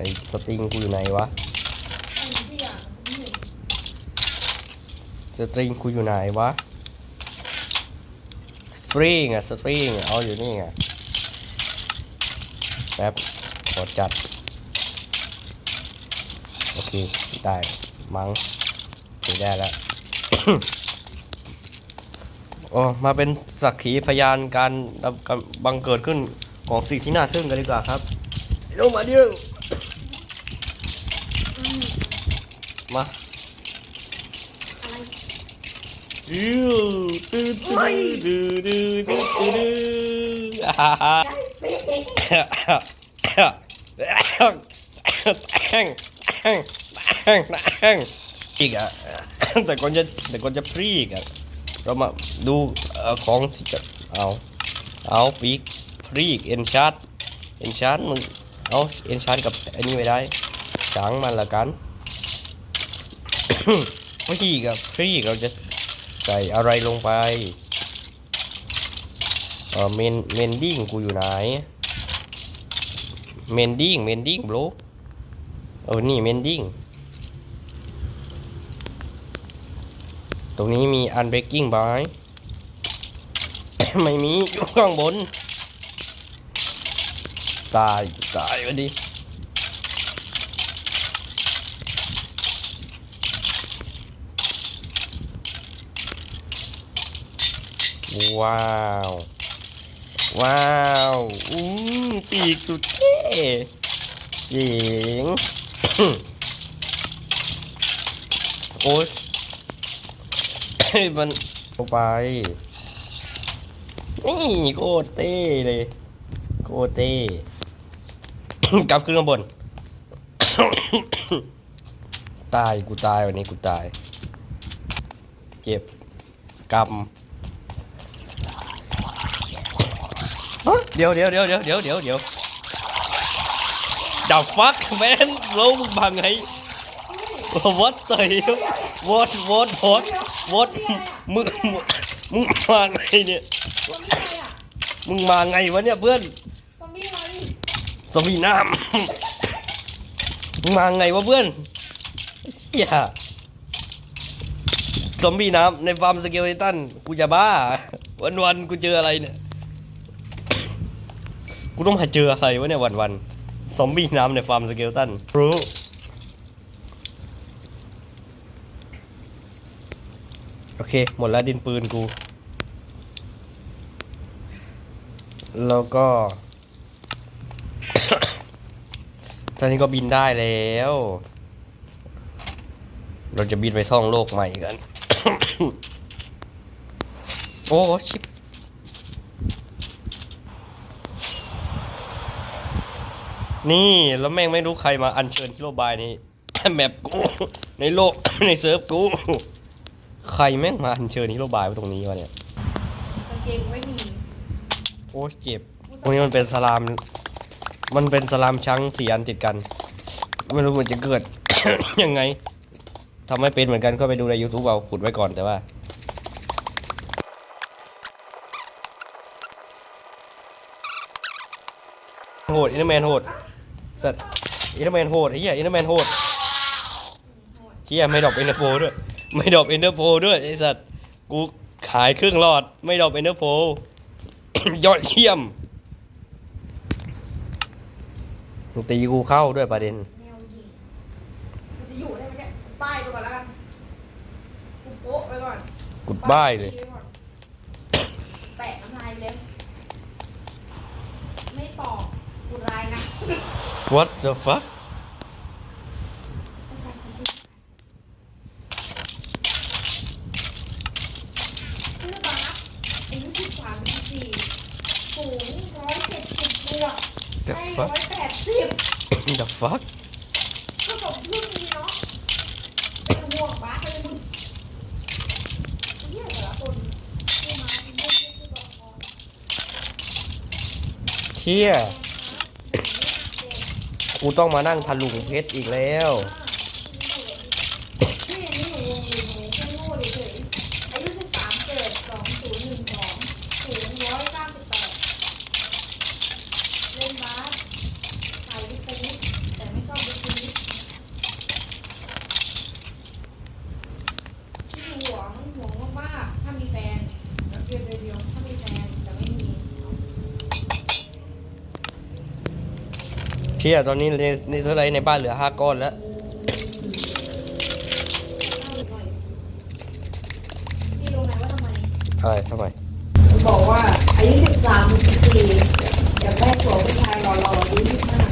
ไอ้สตริงกูอยู่ไหนวะ สตริงกูอยู่ไหนวะ สตริงอะสตริงอะเอาอยู่นี่ไงแป๊บขอจัด โอเค ได้มั้งได้แล้วโอ้มาเป็นสักขีพยานการบังเกิดขึ้นของสิ่งที่น่าทึ่งกันดีกว่าครับไอ้น้ มาดิวดูดูดูดูดูดูดูฮ่าฮ่าอีกอะแต่ก่อนจะแต่ก่อนจะปรีกอะเรามาดูของที่จะเอาเอาปีกพรีกเอ็นชาร์ดเอ็นชาร์ดมันเอาเอ็นชาร์ดกับอันนี้ไม่ได้ช้างมันละกัน พรีกอะพรีกเราจะใส่อะไรลงไปเออเมนเมนดิ้งกูอยู่ไหนเมนดิ้งเมนดิ้งบลูเออนี่เมนดิ้งตรงนี้มีอันเบกกิ้งบายไม่มีอยู่ข้างบน ตาย ตายวะดิ ว้าว ว้าวอู้ปีกสุดเท่เจ๋งโอ๊ยมันลงไป นี่โคตรเต้เลยโคตรเต้กลับขึ้นข้างบน ตายกูตายวันนี้กูตาย เจ็บกำ เดี๋ยวเดี๋ยวเดี๋ยวเดี๋ยวเดี๋ยวเดี๋ยวเดี๋ยว The fuck man ลงบังไง What the hell What what what what มึงมึงมาไงเนี่ยมึงมาไงวะเนี่ยเพื่อนซอมบี้อะไรสวีน้ำมึงมาไงวะเพื่อนเชี่ยซอมบี้น้ำในฟาร์มสเกลเลตันกูจะบ้าวันวันๆกูเจออะไรเนี่ย กูต้องมาเจออะไรวะเนี่ยวันวันๆซอมบี้น้ำในฟาร์มสเกลตันรู้โอเค หมดแล้วดินปืนกู แล้วก็ ตอนนี้ก็บินได้แล้ว เราจะบินไปท่องโลกใหม่กัน โอ้ ชิบ นี่แล้วแม่งไม่รู้ใครมาอัญเชิญฮิโรบายในแมปกูในโลกในเซิร์ฟกูใครแม่งมาอัญเชิญฮิโรบายไว้ตรงนี้วะเนี่ยกางเกงไม่มีโอ้เจ็บตรงนี้มันเป็นสลาม มันเป็นสลามช้างสี่อันติดกัน ไม่รู้มันจะเกิด ยังไงทำไม่เป็นเหมือนกันก็ไปดูใน YouTube เอาขุดไว้ก่อนแต่ว่าโหดอินเตอร์แมนโหด สัตว์อินเตอร์แมนโหดไอ้เหี้ยอินเตอร์แมนโหดเหี้ยไม่ดรอปเอ็นเตอร์โพด้วย ไม่ดรอปเอ็นเตอร์โพด้วยไอ้สัตว์กูขายครึ่งหลอด ไม่ดรอปเอ็นเตอร์โพยอดเยี่ยมมึงตีกูเข้าด้วยประเด็นแนวยิงกูจะอยู่ได้ไหมเนี่ยป้ายไปก่อนแล้วกันกูโป๊ะไปก่อนกุดบ้ายเลยไปก่อนแปะน้ำลายไปเลย ไม่ตอบกูรายนะ What the fuck? The fuck? The fuck? ก็สมชื่อดีเนาะเป็นห่วงบ้าเป็นมึงเยี่ยแต่ละคนที่มาเป็นเพื่อนที่บอก Here. กูต้องมานั่งทะลุงเพชรอีกแล้ว ที่ยังไม่หนูหนูหนูแค่โง่เฉยๆอายุสิบสามเกิดสองศูนย์หนึ่งสองสูงร้อยเก้าสิบแปดเล่นบาสถ่ายวิทยุแต่ไม่ชอบ ชี่ยตอนนี้ในในเท่าไรในบ้านเหลือห้าก้อนแล้วพี่รู้ไหมว่าทำไมอะไรทำไมบอกว่าอายุสิบสามสิบสี่อยากได้ผัวผู้ชายหล่อๆอายุยี่สิบห้า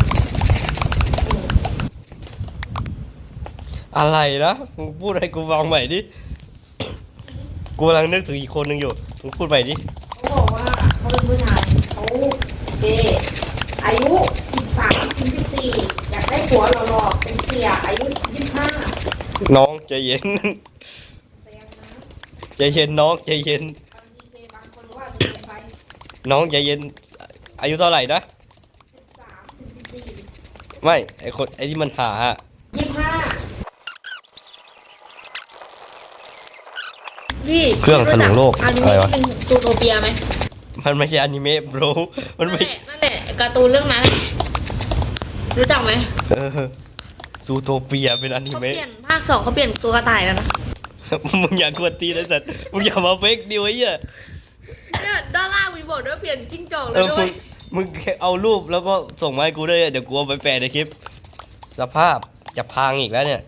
อะไรนะมึงพูดให้กูฟังใหม่ดิ กูกำลังนึกถึงอีกคนหนึ่งอยู่มึงพูดใหม่ดิ เขาบอกว่าเขาเป็นผู้ชายเขาเกย์อายุสิบสามถึงสิบสี่อยากได้ ผัวหล่อๆเป็นเสียอายุยี่สิบห้าน้องใจเย็น แต่ยังนะใจเย็นน้องใจเย็น บางทีเกย์บางคนว่าจะเป็นไปน้องใจเย็น อายุเท่าไหร่นะ สิบสามถึงสิบสี่ไม่ ไอคนไอที่มันหาอะยี่สิบห้าพี่เครื่องถลุงโลกอันนี้อะไรวะ เป็นซูโทเปียไหมมันไม่ใช่อนิเมะ bro มันนั่นไม่แหละนั่นแหละการ์ตูนเรื่องนั้น รู้จักไหมเออซูโทเปียเป็นอนิเขาเปเมะลี่ยนภาคสองเขาเปลี่ยนตัวกระต่ายแล้วนะมึงอย่ากวนตีนนะสัตว์มึงอย่ามาเฟกดิวไอ้เหี้ยเนี่ยด้านล่างมีบอกด้วยว่าเปลี่ยนจิ้งจอกเลเอยอด้มึวงยมึงแค่เอารูปแล้วก็ส่งมาให้กูด้วยเดี๋ยวกูเอาไปแปะในคลิป สภาพจะพังอีกแล้วเนี่ย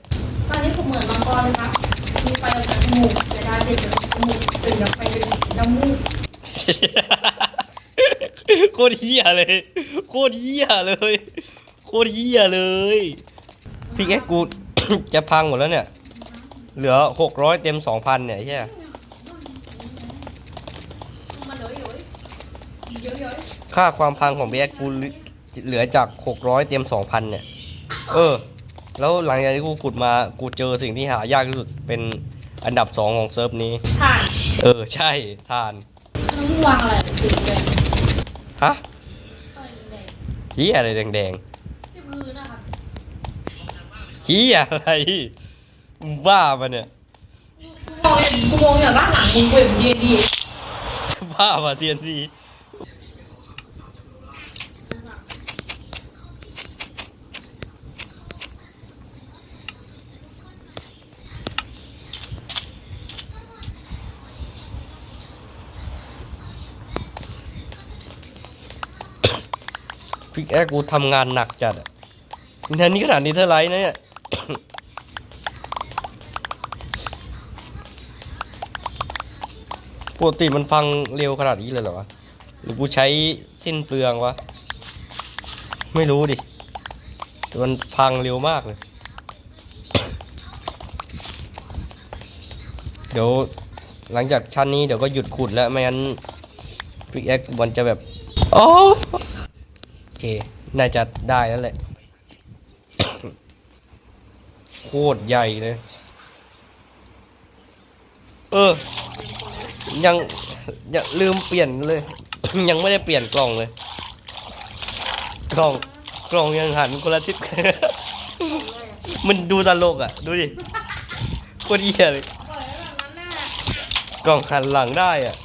ตอนนี้ผมเหมือนมังกรเลยครับ มีไฟออกจากจมูกเสียดายเปลี่ยนจากจมูกเปลี่ยนจากไฟเป็นน้ำมูกโคตรเหี้ยเลย โคตรเหี้ยเลย โคตรเหี้ยเลยพี่แกกู จะพังหมดแล้วเนี่ย เหลือหกร้อยเต็มสองพันเนี่ยใช่มันเยอะเยอะเยอะเยอะค่าความพังของพี่แกกูเหลือจากหกร้อยเต็มสองพันเนี่ย เออ แล้วหลังจากที่กูขุดมากูเจอสิ่งที่หายากที่สุดเป็นอันดับสองของเซิร์ฟนี้ถ่านเออใช่ทานต้องวางอะไรสีแดงฮะอะไรแดงเฮียอะไรแดงที่ พื้นนะครับๆเฮียอะไรมึงบ้าปะเนี่ยกูมองกูมองจากด้านหลังมึงเว้ยมันดีดีจะบ้าปะเทียนทีพี่แอ๊กกูทำงานหนักจัดอะในนี้ขนาดนี้เท่าไรนะเนี่ยปกติมันพังเร็วขนาดนี้เลยเหรอวะ หรือกูใช้สิ้นเปลืองวะ ไม่รู้ดิ แต่มันพังเร็วมากเลย เดี๋ยวหลังจากชั้นนี้เดี๋ยวก็หยุดขุดแล้ว ไม่งั้นพิกแอคมันจะแบบ โอ้โอเค น่าจะได้แล้วแหละ โคตรใหญ่เลย เออ ยังยังลืมเปลี่ยนเลย ยังไม่ได้เปลี่ยนกล่องเลย กล่องกล่องยังหันคนละทิศมันดูตลกอะ ดูดิโคตรเหี้ยเลยปล่อยไว้แบบนั้นแหละกล่องหันหลังได้อะ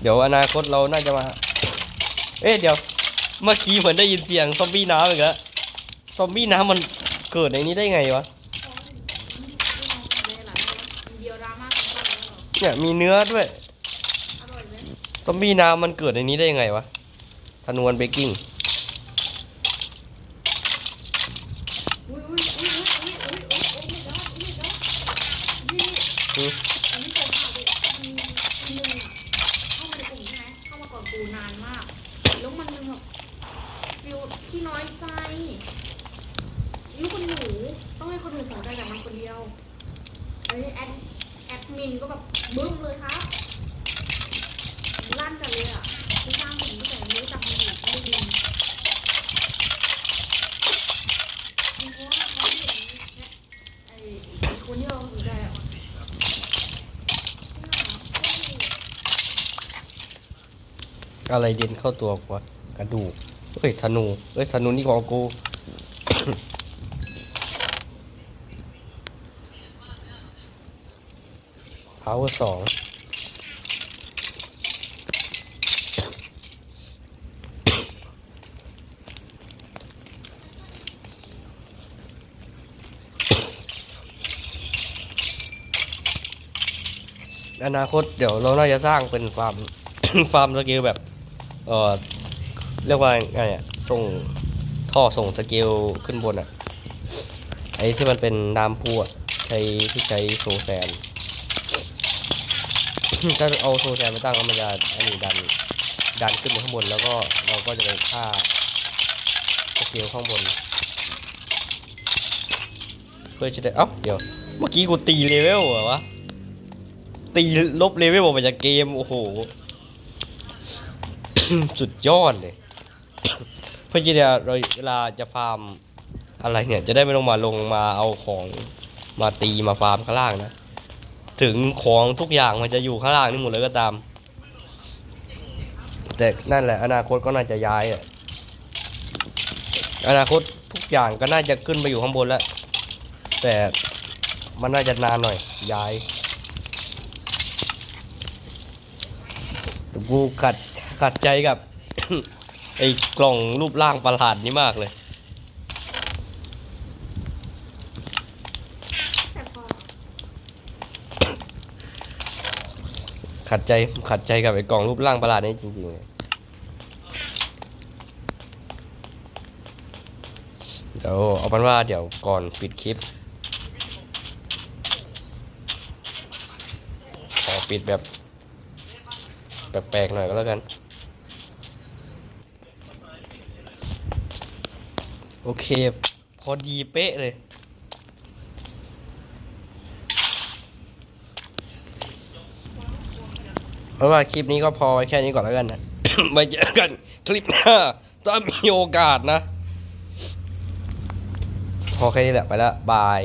เดี๋ยวอนาคตเราน่าจะมา เอ๊ะเดี๋ยว เมื่อกี้เหมือนได้ยินเสียงซอมบี้น้ำอีกแล้วซอมบี้น้ำมันเกิดในนี้ได้ไงวะ เดียวดราม่ากันไปแล้วเหรอเนี่ยมีเนื้อด้วย อร่อยไหมซอมบี้น้ำมันเกิดในนี้ได้ยังไงวะธนวนเบกกิ้ง อุ้ยอุ้ยอุ้ยอุ้ยอุ้ยอุ้ยอุ้ยอุ้ยอุ้ยอุ้ยอุ้ยอันนี้เจอข่าวเด็กมีคนหนึ่งอะเข้ามาในกลุ่มใช่ไหมเข้ามาก่อนกูนานมาก แล้วมันแบบฟิลที่น้อยใจลูกคนหนูต้องให้คนอื่นสนใจอย่างมันคนเดียวไอ้แอดแอดมินก็แบบบึ้มเลยครับลั่นกันเลยอะที่สร้างผมตั้งแต่ยังไม่รู้จักมันอยู่ไม่ดีเพราะว่าเขาเห็นเนี่ยไอ้ไอ้คนที่เราสนใจอะ อะไรเด่นเข้าตัวกวะกระดูกเอ้ยธนูเอ้ยธนูนี่ของกู power สองอนาคตเดี๋ยวเราน่าจะสร้างเป็นฟาร์ม ฟาร์มสเกลแบบ เอ่อเรียกว่าไงอะส่งท่อส่งสเกลขึ้นบนอะไอ้ที่มันเป็นน้ำพุอะใช้ที่ใช้โซแซนถ้าเอาโซแซนมาตั้งแล้วมันจะอันนี้ดันดันขึ้นไปข้างบนแล้วก็เราก็จะไปฆ่าสเกลข้างบน เพื่อจะได้เอ้าเดี๋ยว เมื่อกี้กูตีเลเวลเหรอวะตีลบเลเวลออกมาจากเกม โอ้โห สุดยอดเลย เพื่อที่จะเราเวลาจะฟาร์มอะไรเนี่ย จะได้ไม่ต้องมาลงมาเอาของมาตีมาฟาร์มข้างล่างนะ ถึงของทุกอย่างมันจะอยู่ข้างล่างนี่หมดเลยก็ตาม แต่นั่นแหละ อนาคตก็น่าจะย้ายอะอนาคตทุกอย่างก็น่าจะขึ้นไปอยู่ข้างบนแล้ว แต่มันน่าจะนานหน่อยย้ายกูขัด ขัดใจกับ ไอ้กล่องรูปร่างประหลาดนี้มากเลยแต่พอขัดใจขัดใจกับไอ้กล่องรูปร่างประหลาดนี้จริงๆเลยเดี๋ยวเอาเป็นว่าเดี๋ยวก่อนปิดคลิปขอปิดแบบแปลกๆหน่อยก็แล้วกัน โอเค พอดีเป๊ะเลย เพราะว่าคลิปนี้ก็พอไว้แค่นี้ก่อนแล้วกันนะ ไว้เจอกันคลิปหน้าถ้ามีโอกาสนะ พอแค่นี้แหละ ไปละบาย